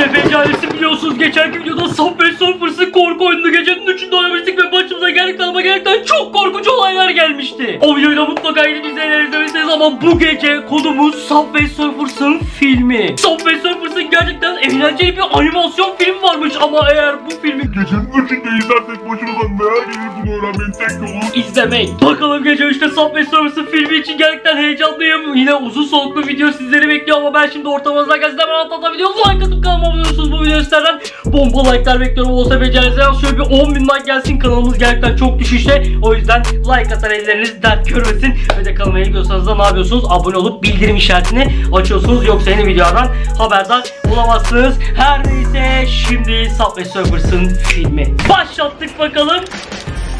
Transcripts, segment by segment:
OSF ailesi biliyorsunuz geçenki videoda Subway Surfers'ın korku oyununu gecenin 3'ünde oynamıştık ve başımıza gerçekten ama gerçekten çok korkunç olaylar gelmişti. O videoyu da mutlaka gidip izleyenler izlemelisiniz ama bu gece konumuz Subway Surfers'ın filmi. Subway Surfers'ın gerçekten eğlenceli bir animasyon filmi varmış ama eğer bu filmi Gecenin üçünde izlersek başımıza neler gelir bunu öğrenmenin tek yolu izlemek. Bakalım gece 3'te Subway Surfers'ın filmi için gerçekten heyecanlıyım. Yine uzun soluklu video sizleri bekliyor ama ben şimdi ortamınızda gazeteden anlatan video like atıp kanalıma olursunuz bu video sizlerden. Bomba like'lar bekliyorum. Olsa beceriniz şöyle bir 10 bin like gelsin. Kanalımız gerçekten çok düşüşte. O yüzden like atan elleriniz dert görmesin. Ve de kanalıma ilgiliyorsanız da ne yapıyorsunuz? Abone olup bildirim işaretini açıyorsunuz. Yoksa yeni videodan haberdar olamazsınız. Her neyse şimdi Subway Surfers'ın filmi. Başlattık bakalım.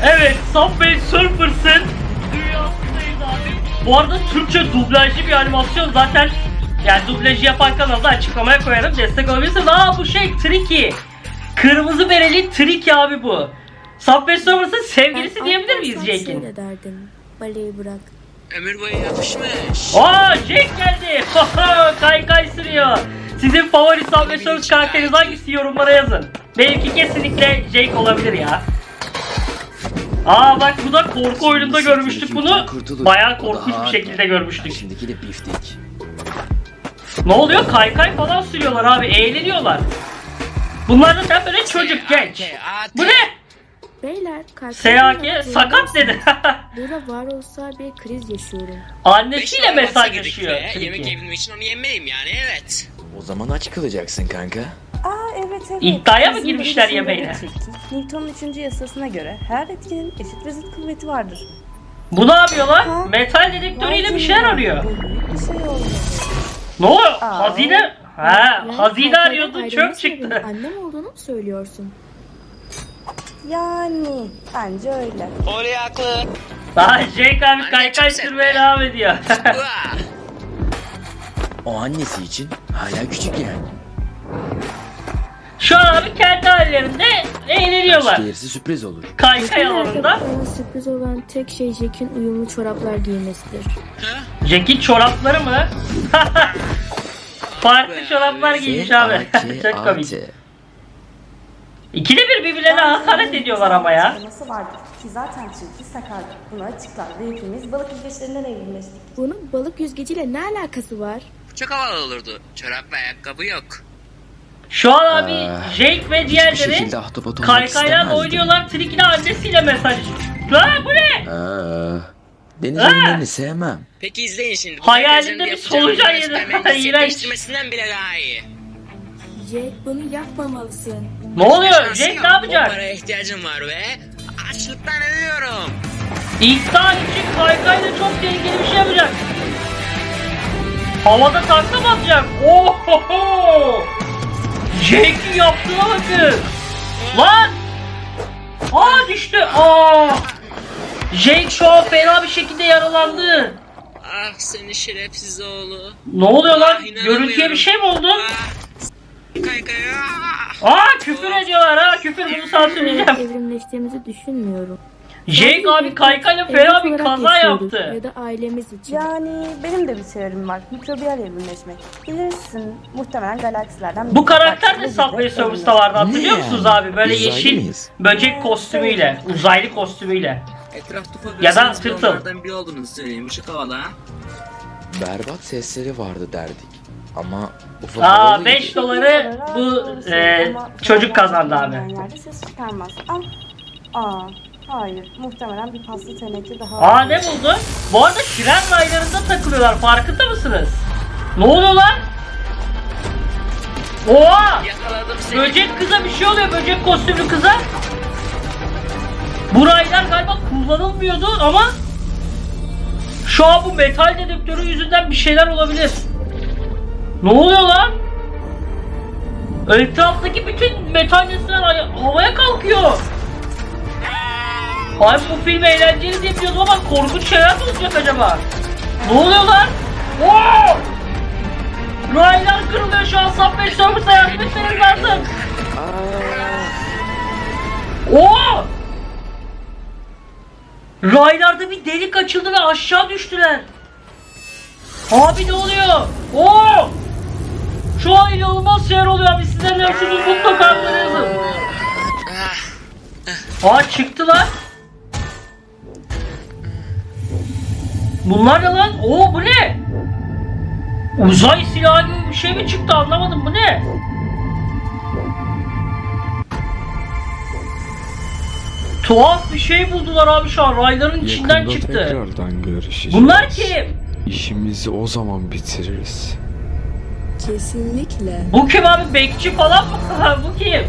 Evet, Subway Surfers'ın dünyasındayız abi. Bu arada Türkçe dublajlı bir animasyon zaten yani dublajı yapan kanalda açıklamaya koyarım destek olabilirsiniz. Aa bu şey Tricky. Kırmızı bereli Tricky abi bu. Subway Surfers'ın sevgilisi diyebilir miyiz Jake'in? Şöyle derdim. Baleyi bırak. Ömür boyu yapışmış. Aa Jake geldi. kay kay sürüyor. Sizin favori Subway Surfers karakteriniz hangisi yorumlara yazın. Benimki kesinlikle Jake olabilir ya. Aa bak bu da korku oyununda görmüştük bunu. Bayağı korkunç bir şekilde görmüştük. Şimdiki de biftek. Ne oluyor? Kaykay falan sürüyorlar abi. Eğleniyorlar. Bunlar da sen böyle çocuk genç. Bu ne? Beyler SHK sakat dedi. Burada varoluşsal bir kriz yaşıyorum. Annesiyle mesajlaşıyor. Yemek yiyebilmek için onu yemeliyim yani evet. O zaman aç kalacaksın kanka. Aa evet evet. İddiaya mı girmişler yemeğine? Newton'un 3. yasasına göre her etkinin eşit ve zıt kuvveti vardır. Bu ne yapıyorlar? Ha? Metal dedektörüyle bir şeyler arıyor. Bir şey olmalı. Ne oluyor? Aa. Hazine? Ha, Yani hazine kalplerden arıyordu çöp çıktı. Annem olduğunu mu söylüyorsun? Yani bence öyle. Oley haklı. Daha Jake abi Anne kaykay sürmeye devam ediyor. O annesi için hala küçük yani. Şu an abi kendi eğleniyorlar. Gelirse sürpriz olur. Kaykay alanında. bana sürpriz olan tek şey Jack'in uyumlu çoraplar giymesidir. Jack'in çorapları mı? Farklı çoraplar giymiş abi. Çok komik. İkide bir birbirlerine hakaret ediyorlar ama ya. Nasıl vardır ki zaten çirkin sakardır. Bunu açıklar ve hepimiz balık yüzgeçlerinden evrilmiştik. Bunun balık yüzgeciyle ne alakası var? Çok havalı olurdu. Çorap ve ayakkabı yok. Şu an abi Aa, Jake ve Hiçbir diğerleri şekilde ahtapot olmak istemezdim. oynuyorlar. Tricky de annesiyle mesaj. Ha bu ne? Aa, deniz ürünlerini sevmem. Peki izleyin şimdi. Bu Hayalinde herkesin bir yapacağı solucan yedi. İğrenç. değiştirmesinden bile daha iyi. Jack bunu yapmamalısın. Ne oluyor? Jake yok. ne yapacak? O paraya ihtiyacım var ve açlıktan ölüyorum. İddia için kaykayla çok tehlikeli bir şey yapacak. Havada takla mı atacak? Ohoho! Jake'in yaptığına bakın. Lan! Aa düştü. Aa! Jake şu an fena bir şekilde yaralandı. Ah seni şerefsiz oğlu. Ne oluyor lan? Ah. Görüntüye bir şey mi oldu? Ah, ah! Aa küfür ediyorlar ha. Küfür bunu sansürleyeceğim. Evrimleştiğimizi düşünmüyorum. Jake abi kaykayla fena bir kaza yaptı. Ya da ailemiz için. Yani benim de bir teorim var. Mikrobiyal evrimleşmek. Bilirsin muhtemelen galaksilerden... Bu karakter de Subway evrimleştik. vardı hatırlıyor musunuz abi? Böyle yeşil böcek kostümüyle, uzaylı kostümüyle. Etrafta Ya da tırtıl. biri olduğunuzu söyleyeyim. Işık havada. ha? Berbat sesleri vardı derdik. Ama ufak Aa havalıydı. 5 doları bu e, çocuk kazandı abi. Yerde ses çıkarmaz. Aa, aa, hayır. Muhtemelen bir paslı teneke daha. Aa ne buldu? Bu arada tren raylarında takılıyorlar farkında mısınız? Ne oluyor lan? Oha! Yakaladım seni. Böcek kıza bir şey oluyor böcek kostümlü kıza. Bu raylar galiba kullanılmıyordu ama şu an bu metal dedektörü yüzünden bir şeyler olabilir. Ne oluyor lan? Etraftaki bütün metal nesneler ay- havaya kalkıyor. Abi bu film eğlenceli diye biliyordum ama korkunç şeyler mi olacak acaba? Ne oluyor lan? Oo! Raylar kırılıyor şu an Subway Surfers'a yardım etmeniz lazım. Oo! Raylarda bir delik açıldı ve aşağı düştüler. Abi ne oluyor? Oo! Şu an inanılmaz şeyler oluyor abi. Sizler yapıyorsunuz? Mutlaka yazın. Aa çıktı lan. Bunlar ne lan? Oo bu ne? Uzay silahı gibi bir şey mi çıktı anlamadım bu ne? Tuhaf bir şey buldular abi şu an rayların içinden Yakında çıktı. tekrardan görüşeceğiz. Bunlar kim? İşimizi o zaman bitiririz. Kesinlikle. Bu kim abi? Bekçi falan mı? bu kim?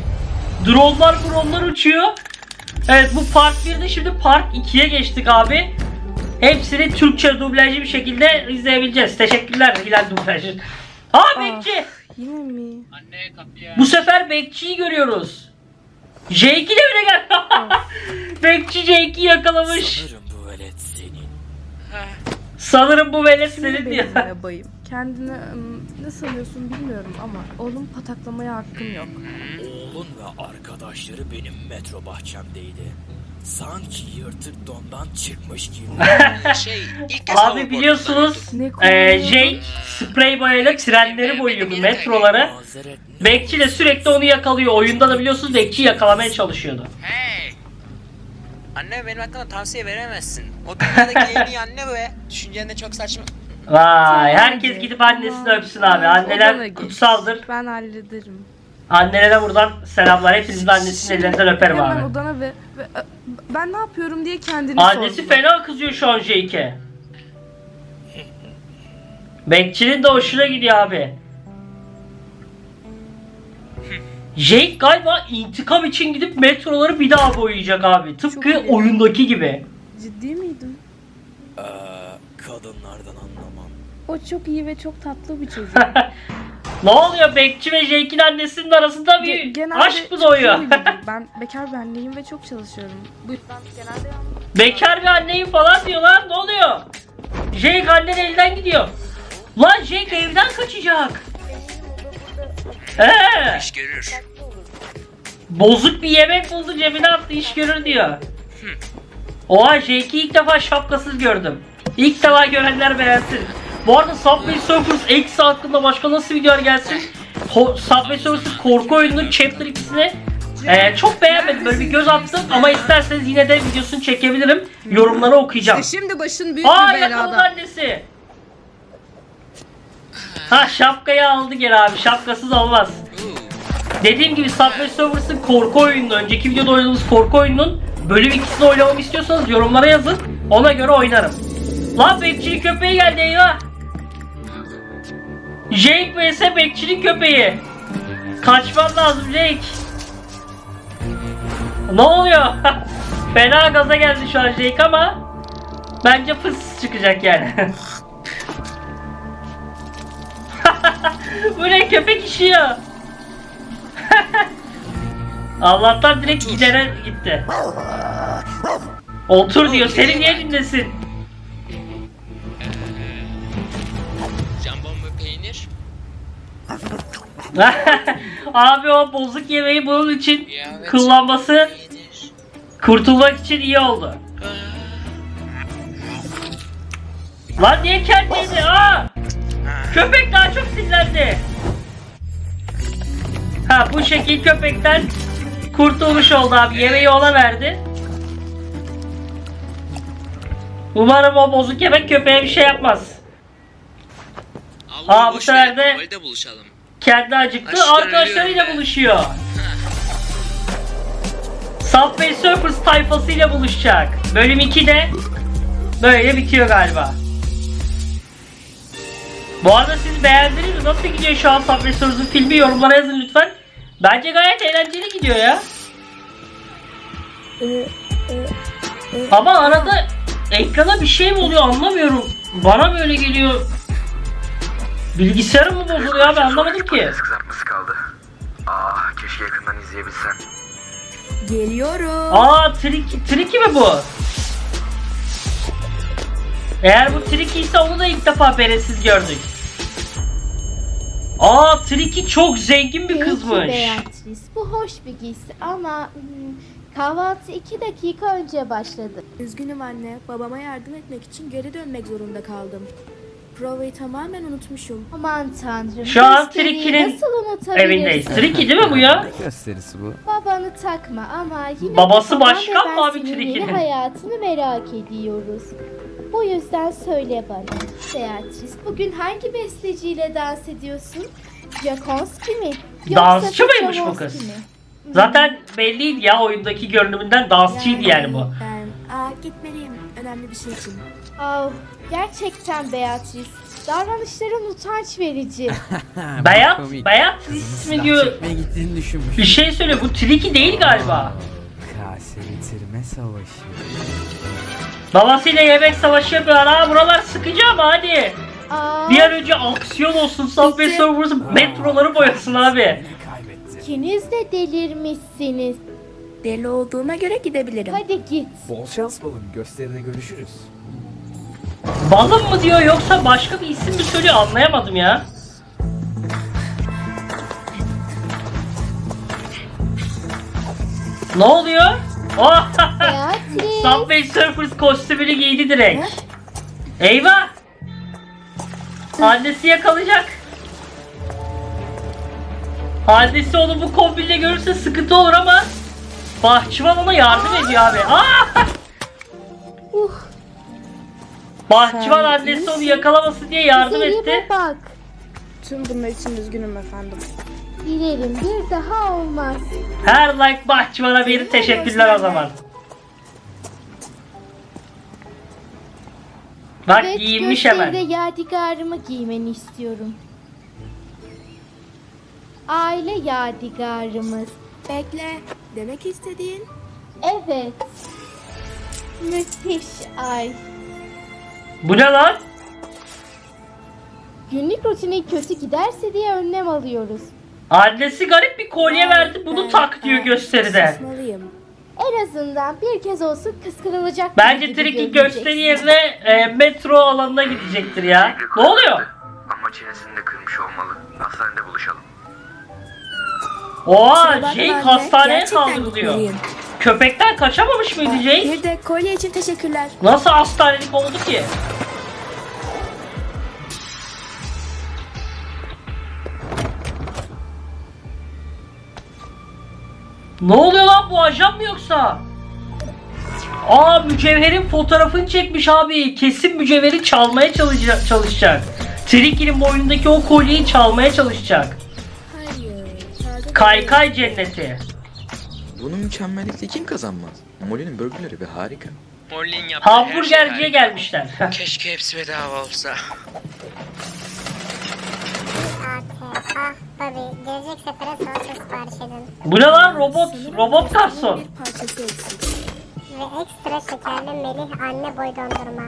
Dronlar dronlar uçuyor. Evet bu Park 1'de şimdi Park 2'ye geçtik abi. Hepsini Türkçe dublajlı bir şekilde izleyebileceğiz. Teşekkürler Hilal dublajı. Ha Bekçi! Yine mi? Bu sefer Bekçi'yi görüyoruz. J2 de bile gel. Bekçi J2'yi yakalamış. Sanırım bu velet senin. Sanırım bu velet senin Senin diyor. bayım. Kendini ım, ne sanıyorsun bilmiyorum ama oğlum pataklamaya hakkım yok. Oğlun ve arkadaşları benim metro bahçemdeydi. Sanki yırtık dondan çıkmış gibi. Şey ilk kez Abi biliyorsunuz Ne e, kullanıyordun? Jake sprey boyayla trenleri boyuyordu metroları. Bekçi de sürekli onu yakalıyor. Oyunda da biliyorsunuz Bekçi yakalamaya çalışıyordu. Hey! Anne benim hakkında tavsiye veremezsin. O dünyadaki en iyi anne be. Düşüncen de çok saçma. Vay herkes gidip annesini öpsün abi. Anneler kutsaldır. Ben hallederim. Annelere buradan selamlar. Hepinizin annesinin ellerinden öperim Hemen abi. odana ve, ve ö, ben ne yapıyorum diye kendini Annesi sorgula. fena kızıyor şu an Jake'e. Bekçinin de hoşuna gidiyor abi. Jake galiba intikam için gidip metroları bir daha boyayacak abi. Tıpkı iyi. oyundaki gibi. Ciddi miydin? Ee, kadınlardan anlamam. O çok iyi ve çok tatlı bir çocuk. ne oluyor Bekçi ve Jake'in annesinin arasında Ge- bir genelde aşk mı çok doğuyor? ben bekar bir anneyim ve çok çalışıyorum. Bu yüzden genelde yalnız- Bekar bir anneyim falan diyor lan ne oluyor? Jake annen elden gidiyor. Lan Jake evden kaçacak. Ee, İş görür. bozuk bir yemek buldu cebine attı iş görür diyor. Oha Jake'i ilk defa şapkasız gördüm. İlk defa görenler beğensin. Bu arada Subway Surfers X hakkında başka nasıl videolar gelsin? Ho- Subway Surfers'ın korku oyununun Chapter 2'sini ee, çok beğenmedim. Böyle bir göz attım ama isterseniz yine de videosunu çekebilirim. Yorumları okuyacağım. Şimdi başın büyük Aa bir belada. annesi. Ha şapkayı aldı geri abi. Şapkasız olmaz. Dediğim gibi Subway Surfers'ın korku oyununu, önceki videoda oynadığımız korku oyununun bölüm ikisini oynamamı istiyorsanız yorumlara yazın. Ona göre oynarım. Lan bekçinin köpeği geldi eyvah. Jake vs bekçinin köpeği. Kaçman lazım Jake. Ne oluyor? Fena gaza geldi şu an Jake ama bence fıs çıkacak yani. Bu ne köpek işi ya? Allah'tan direkt gidere gitti. Otur diyor. Seni niye dinlesin? Jambon ve peynir. Abi o bozuk yemeği bunun için evet. kullanması Peynir. kurtulmak için iyi oldu. Lan niye kendiydi? Aa! Köpek daha çok sinirlendi. Ha bu şekil köpekten kurtulmuş oldu abi. Yemeği ona verdi. Umarım o bozuk yemek köpeğe bir şey yapmaz. Allah Aa, bu sefer de- Valide buluşalım. Kendi acıktı. Arkadaşlarıyla ölüyorum be. buluşuyor. Subway Surfers tayfasıyla buluşacak. Bölüm 2'de böyle bitiyor galiba. Bu arada siz beğendiniz mi? Nasıl gidiyor şu an Subway Surfers'ın filmi? Yorumlara yazın lütfen. Bence gayet eğlenceli gidiyor ya. Ama arada ekrana bir şey mi oluyor anlamıyorum. Bana böyle geliyor. Bilgisayarım mı bozuluyor abi anlamadım ki. kızartması kaldı. Ah keşke yakından izleyebilsen. Geliyorum. Aa trik, triki mi bu? Eğer bu triki ise onu da ilk defa beresiz gördük. Aa Triki çok zengin bir Peki kızmış. Beatrice, bu hoş bir giysi ama hmm, kahvaltı iki dakika önce başladı. Üzgünüm anne. Babama yardım etmek için geri dönmek zorunda kaldım. Provayı tamamen unutmuşum. Aman tanrım. Şu an gösteriyi nasıl unutabilirsin? Evindeyiz. Tricky değil mi bu ya? gösterisi bu? Babanı takma ama yine Babası başkan ve mı abi senin Tricky'nin? yeni hayatını merak ediyoruz. Bu yüzden söyle bana. Beatrice bugün hangi besteciyle dans ediyorsun? Jakonski mi? Yoksa Dansçı mıymış bu kız? mi? Zaten belliydi ya oyundaki görünümünden dansçıydı yani bu. Ben aa, gitmeliyim. Önemli bir şey için. Oh, gerçekten Beatrice. Davranışların utanç verici. Bayat, Bayat ismi diyor. Çekmeye gittiğini düşünmüş. Bir şey söylüyor bu Tricky değil galiba. Kase bitirme savaşı. Babasıyla yemek savaşı yapıyorlar. Ha buralar sıkıcı ama hadi. Aa, Bir an önce aksiyon olsun. Subway Bitti. Surfers'ın metroları boyasın abi. İkiniz de delirmişsiniz. Deli olduğuma göre gidebilirim. Hadi git. Bol şans balım. Gösteride görüşürüz. Balım mı diyor yoksa başka bir isim mi söylüyor anlayamadım ya. Ne oluyor? Oh! Beatrice. Subway Surfers kostümünü giydi direkt. Eyvah! Annesi yakalayacak. Annesi onu bu kombinle görürse sıkıntı olur ama Bahçıvan ona yardım ediyor abi. Aa! Uh, Bahçıvan Sen annesi onu misin? yakalamasın diye yardım üzerime etti. bak. Tüm bunlar için üzgünüm efendim. Dilerim bir daha olmaz. Her like Bahçıvan'a bir teşekkürler o zaman. Bak Evet, giyinmiş hemen. yadigarımı giymeni istiyorum. Aile yadigarımız. Bekle. Demek istediğin? Evet. Müthiş ay. Bu ne lan? Günlük rutinin kötü giderse diye önlem alıyoruz. Annesi garip bir kolye verdi bunu tak diyor gösteride. Susmalıyım. En azından bir kez olsun kıskanılacak Bence görüneceksin. gösteri yerine e, metro alanına gidecektir ya. Ne oluyor? Ama çenesini de kırmış olmalı. Hastanede buluşalım. Kusura Oha bakma Jake anne, hastaneye gerçekten kaldırılıyor. gitmeliyim. Köpekten kaçamamış mıydı Jake? Bir de kolye için teşekkürler. Nasıl hastanelik oldu ki? Ne oluyor lan bu ajan mı yoksa? Aa mücevherin fotoğrafını çekmiş abi. Kesin mücevheri çalmaya çalışacak. çalışacak. Tricky'nin boynundaki o kolyeyi çalmaya çalışacak. Kaykay cenneti. Bunu mükemmellikle kim kazanmaz? Molly'nin burgerleri bir harika. Molly'nin yaptığı her şey Hamburgerciye harika. gelmişler. Keşke hepsi bedava olsa. Ah tabii. Gelecek sefere salça sipariş edin. bu ne lan robot? Robot garson. Bir parçası eksik. Ve ekstra şekerli Melih anne boy dondurma.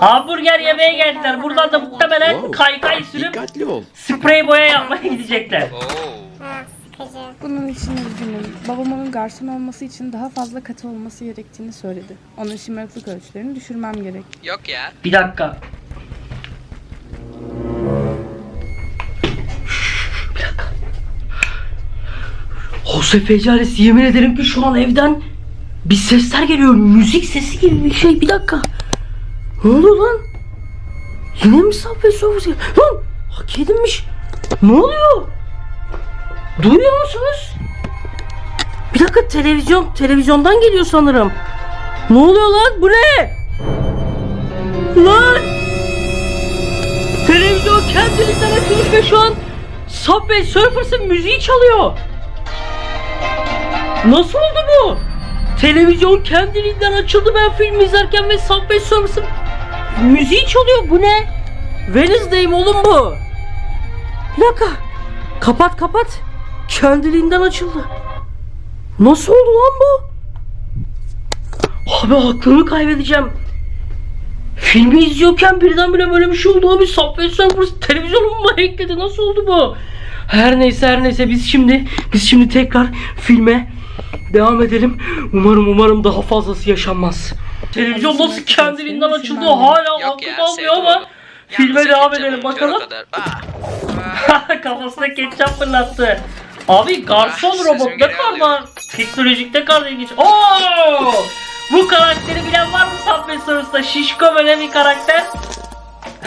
Hamburger yemeye geldiler. Buradan da muhtemelen Wow. kaykay sürüp Dikkatli ol. sprey boya yapmaya gidecekler. Oo. Ah sıkıcı. Bunun için üzgünüm. Babam onun garson olması için daha fazla katı olması gerektiğini söyledi. Onun şımarıklık ölçülerini düşürmem gerek. Yok ya. Bir dakika. Bir dakika. Jose Fecares yemin ederim ki şu an evden bir sesler geliyor. Müzik sesi gibi bir şey. Bir dakika. Ne oluyor lan? Yine mi Surfers geliyor? Lan! Hak edinmiş. Ne oluyor? Duyuyor musunuz? Bir dakika televizyon televizyondan geliyor sanırım. Ne oluyor lan? Bu ne? Lan! Televizyon kendiliğinden açılmış ve şu an Subway Surfers'ın müziği çalıyor. Nasıl oldu bu? Televizyon kendiliğinden açıldı ben film izlerken ve Subway Surfers'ın müziği çalıyor. Bu ne? Wednesday mi oğlum bu? Bir. Kapat kapat. Kendiliğinden açıldı. Nasıl oldu lan bu? Abi aklımı kaybedeceğim. Filmi izliyorken birdenbire böyle bir şey oldu abi. Subway Surfers televizyonumu ekledi. Nasıl oldu bu? Her neyse her neyse biz şimdi biz şimdi tekrar filme devam edelim. Umarım umarım daha fazlası yaşanmaz. Televizyon nasıl kendiliğinden açıldı hala Yok aklım ya. almıyor sevdim ama onu. filme Yalnızca devam edelim bakalım. kadar. Ah. Kafasına ketçap fırlattı. Abi garson Ah, robot sözüm ne geri kadar da teknolojik ne kadar ilginç. Oo! Bu karakteri bilen var mı Subway Surfers'ta? Şişko böyle bir karakter.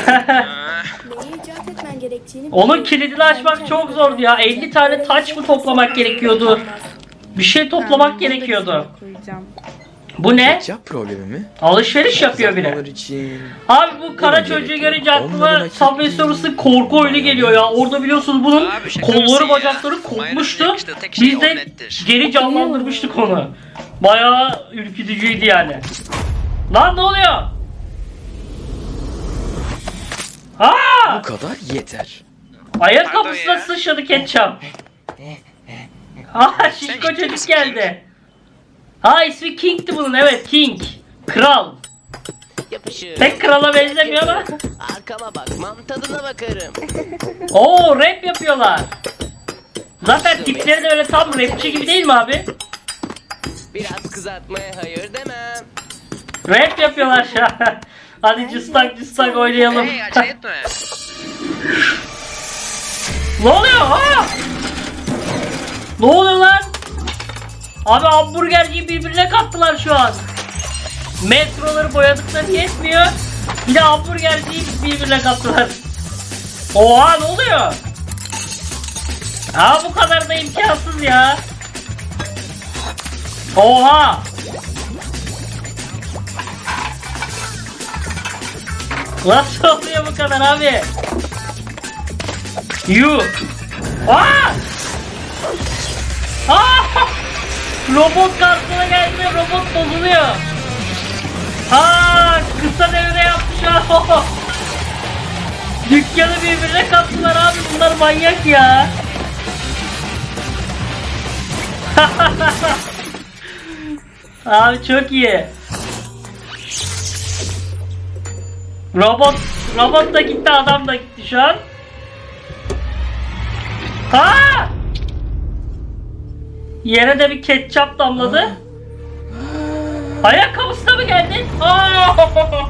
Neyi icat etmen gerektiğini Onun biliyorum. kilidini açmak çok zordu ya. güveneceğim. 50 tane taç mı bir toplamak şey gerekiyordu? Bir şey toplamak da gerekiyordu. koyacağım. Bu ne? Ketçap problemi mi? Alışveriş yapıyor biri. için. Abi bu kara çocuğu gerekiyor? görünce aklıma Onların hak Subway Surfers'ın korku oyunu geliyor ya. Orada biliyorsunuz bunun Abi şaka kolları ya? bacakları kopmuştu. Mayonezin yakıştığı tek şey Biz de omlettir. geri canlandırmıştık onu. Bayağı ürkütücüydü yani. Lan ne oluyor? Aa! Bu kadar yeter. Ayakkabısına Pardon ya. sıçradı ketçap. Aa şişko ciddi çocuk misin geldi. Ha ismi King'ti bunun evet King. Kral. Yapışır. Pek krala benzemiyor ama. Arkama bakmam tadına bakarım. Oo rap yapıyorlar. Zaten tipleri de öyle tam rapçi gibi değil mi abi? Biraz kızartmaya hayır demem. Rap yapıyorlar şu an. Hadi cıstak cıstak oynayalım. Hey acele etme. ne oluyor? Aa! Ne oluyor lan? Abi hamburgerciyi birbirine kattılar şu an. Metroları boyadıkları yetmiyor. Bir de hamburgerciyi birbirine kattılar. Oha ne oluyor? Aa bu kadar da imkansız ya. Oha. Nasıl oluyor bu kadar abi? Yu. Aa! Aa! Robot karşısına geldi robot bozuluyor. Aa, kısa devre an. Dükkanı birbirine kattılar abi bunlar manyak ya. abi çok iyi. Robot, robot da gitti adam da gitti şu an. Ha! Yere de bir ketçap damladı. Ayakkabısına mı geldi? Aa!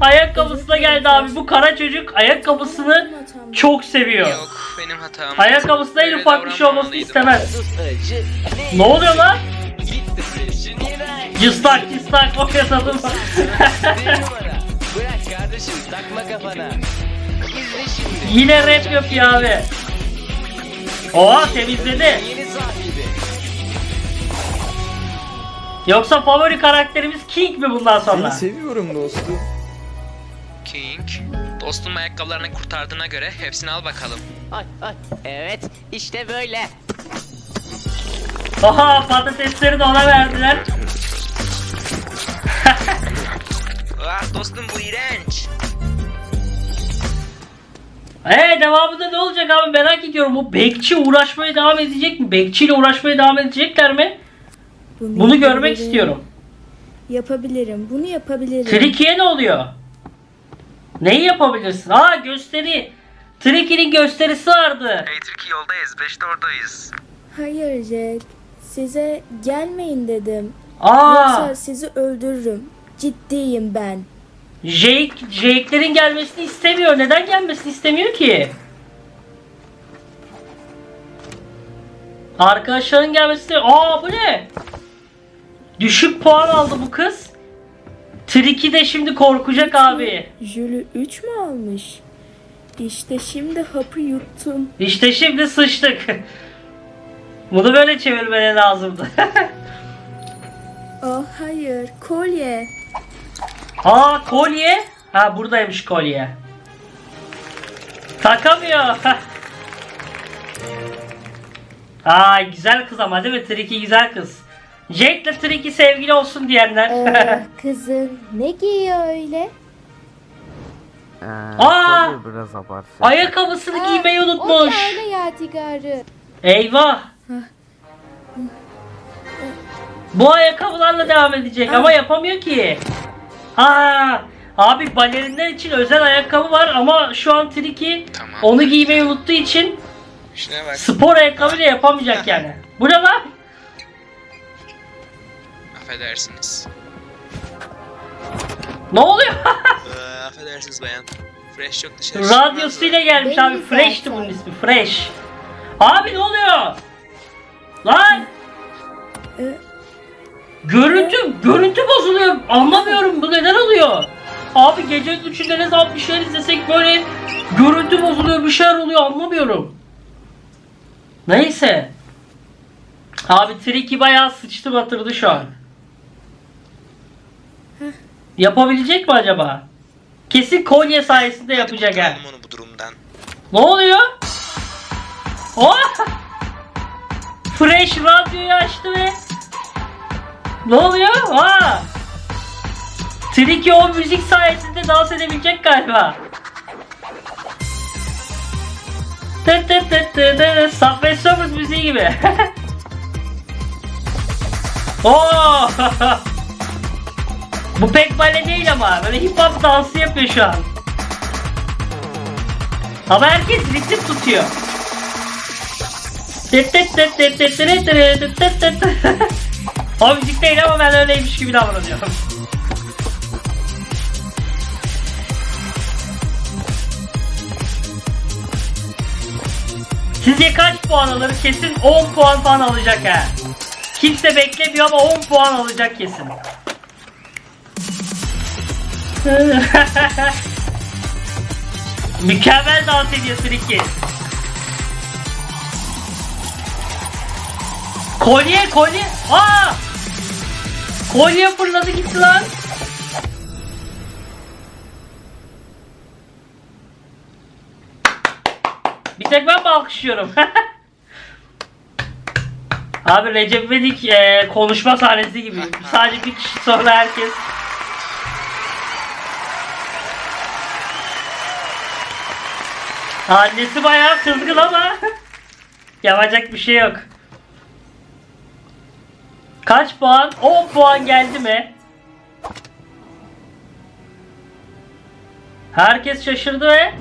Ayakkabısına geldi abi. Bu kara çocuk ayakkabısını çok seviyor. Yok benim hatam. Ayakkabısında en ufak bir şey olmasını istemez. Ne oluyor lan? Cıstak cıstak o yasadım. Bırak kardeşim takma kafana. Yine rap yapıyor abi. Oha temizledi. Yoksa favori karakterimiz King mi bundan sonra? seviyorum dostum. King. Dostum ayakkabılarını kurtardığına göre hepsini al bakalım. Ay ay. Evet işte böyle. Oha patatesleri de ona verdiler. Ah dostum bu iğrenç. Eee devamında ne olacak abi merak ediyorum. Bu bekçi uğraşmaya devam edecek mi? Bekçiyle uğraşmaya devam edecekler mi? Bunu görmek istiyorum. Yapabilirim. Bunu yapabilirim. Tricky'ye ne oluyor? Neyi yapabilirsin? Aa gösteri. Tricky'nin gösterisi vardı. Hey Türkiye yoldayız. Beşte oradayız. Hayır Jack. Size gelmeyin dedim. Aa, Yoksa sizi öldürürüm. Ciddiyim ben. Jake, Jake'lerin gelmesini istemiyor. Neden gelmesini istemiyor ki? Arkadaşların gelmesini... Aa bu ne? Düşük puan aldı bu kız. Tricky de şimdi korkacak abi. Jülü 3 mü almış? İşte şimdi hapı yuttum. İşte şimdi sıçtık. Bunu böyle çevirmene lazımdı. Oh hayır. Kolye. Aa kolye. Ha buradaymış kolye. Takamıyor. Aa güzel kız ama değil mi? Tricky güzel kız. Jake'le Tricky sevgili olsun diyenler. Ee, kızın ne giyiyor öyle? Aa Biraz abartı. ayakkabısını giymeyi O unutmuş. da öyle yadigarı. Eyvah. Bu ayakkabılarla devam edecek ama yapamıyor ki. Ha, abi balerinler için özel ayakkabı var ama şu an Tricky Tamam. onu giymeyi unuttuğu için Şuna bak. spor ayakkabıyla yapamayacak yani. Bu ne lan? Affedersiniz. Ne oluyor? Ee, affedersiniz bayan. Fresh çok dışarı Radyosuyla gelmiş abi. Fresh'ti bunun ismi. Fresh. Abi ne oluyor? Lan! Ee, Görüntü, görüntü bozuluyor. Anlamıyorum bu neden oluyor? Abi gece üçünde ne zaman bir şeyler izlesek böyle görüntü bozuluyor bir şeyler oluyor anlamıyorum. Neyse. Abi Triki bayağı sıçtı batırdı şu an. Yapabilecek mi acaba? Kesin kolye sayesinde yapacak ha. onu bu durumdan. Ne oluyor? Oh! Fresh radyoyu açtı ve ne oluyor? Aa! Triki o müzik sayesinde dans edebilecek galiba. Tıt tıt tıt tıt tıt. Subway Surfers müziği gibi. Oo! Bu pek bale değil ama. Böyle hip hop dansı yapıyor şu an. Ama herkes ritim tutuyor. o müzik değil ama ben öyleymiş gibi davranıyorum. Sizce kaç puan alır? Kesin 10 puan falan alacak ha. Kimse beklemiyor ama 10 puan alacak kesin. Mükemmel dans ediyorsun iki. Kolye kolye. Aa! Kolye fırladı gitti lan. Bir tek ben mi alkışlıyorum? Abi Recep İvedik e, konuşma sahnesi gibi. Sadece bir kişi sonra herkes. Annesi bayağı kızgın ama yapacak bir şey yok. Kaç puan? 10 puan geldi mi? Herkes şaşırdı ve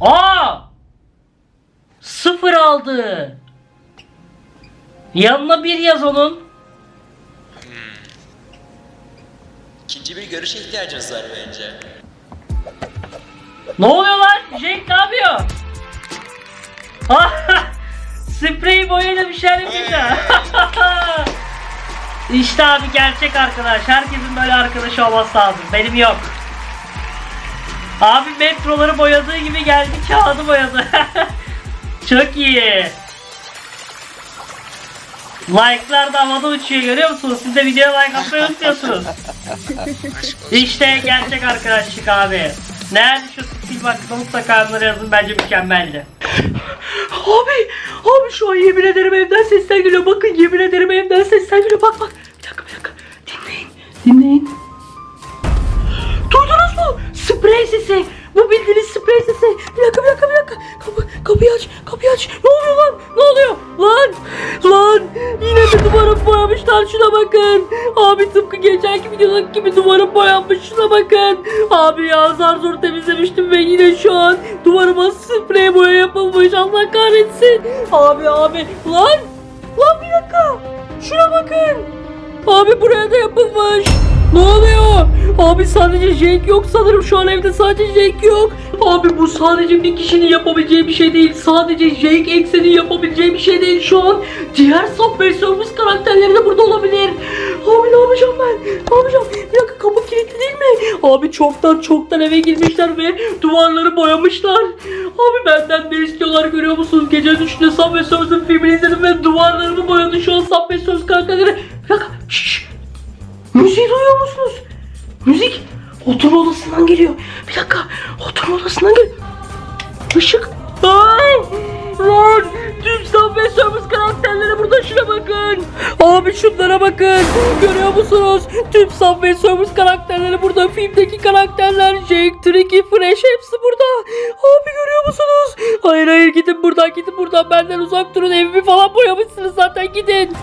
Aa! Sıfır aldı. Yanına bir yaz onun. İkinci bir görüşe ihtiyacımız var bence. Ne oluyor lan? Jake ne yapıyor? Sprey boyayla bir şeyler yapacak. işte abi gerçek arkadaş. Herkesin böyle arkadaşı olması lazım. Benim yok. Abi metroları boyadığı gibi geldi kağıdı boyadı. Çok iyi. Like'lar da havada uçuyor görüyor musunuz? Siz de videoya like atmayı unutmuyorsunuz. İşte gerçek arkadaşlık abi. Nerede şu film hakkında mutlaka yorumlara yazın bence mükemmeldi. Abi, abi şu an yemin ederim evden sesler geliyor. Bakın yemin ederim evden sesler geliyor. Bak bak. Bir dakika bir dakika. Dinleyin. Dinleyin. Duydunuz mu? Sprey sesi. Bu bildiğiniz sprey sesi. Bir dakika bir dakika bir dakika. Kapı, kapıyı aç. Kapıyı aç. Ne oluyor lan? Ne oluyor? Lan. Lan. Yine bir duvarı boyamışlar. Şuna geçenki videodaki gibi duvarı boyanmış. Şuna bakın. Abi ya zar zor temizlemiştim ve yine şu an duvarıma sprey boya yapılmış. Allah kahretsin. Abi abi. Lan. Lan bir dakika. Şuna bakın. Abi buraya da yapılmış. Ne oluyor? Abi sadece Jake yok sanırım şu an evde sadece Jake yok. Abi bu sadece bir kişinin yapabileceği bir şey değil. Sadece Jake Eksen'in yapabileceği bir şey değil şu an. Diğer Subway Surfers karakterleri de burada olabilir. Abi ne yapacağım ben? Ne yapacağım? Bir dakika kapı kilitli değil mi? Abi çoktan çoktan eve girmişler ve duvarları boyamışlar. Abi benden ne istiyorlar görüyor musunuz? Gece 3'te Subway Surfers'ın filmini izledim ve duvarlarımı boyadı şu an Subway Surfers karakterleri. Bir dakika. Şşş. Müziği duyuyor musunuz? Müzik oturma odasından geliyor. Bir dakika. Oturma odasından geliyor. Işık. Ay! Lan! Tüm Subway Surfers karakterleri burada şuna bakın. Abi şunlara bakın. Görüyor musunuz? Tüm Subway Surfers karakterleri burada. Filmdeki karakterler Jake, Tricky, Fresh hepsi burada. Abi görüyor musunuz? Hayır hayır gidin buradan gidin buradan. Benden uzak durun. Evimi falan boyamışsınız zaten gidin.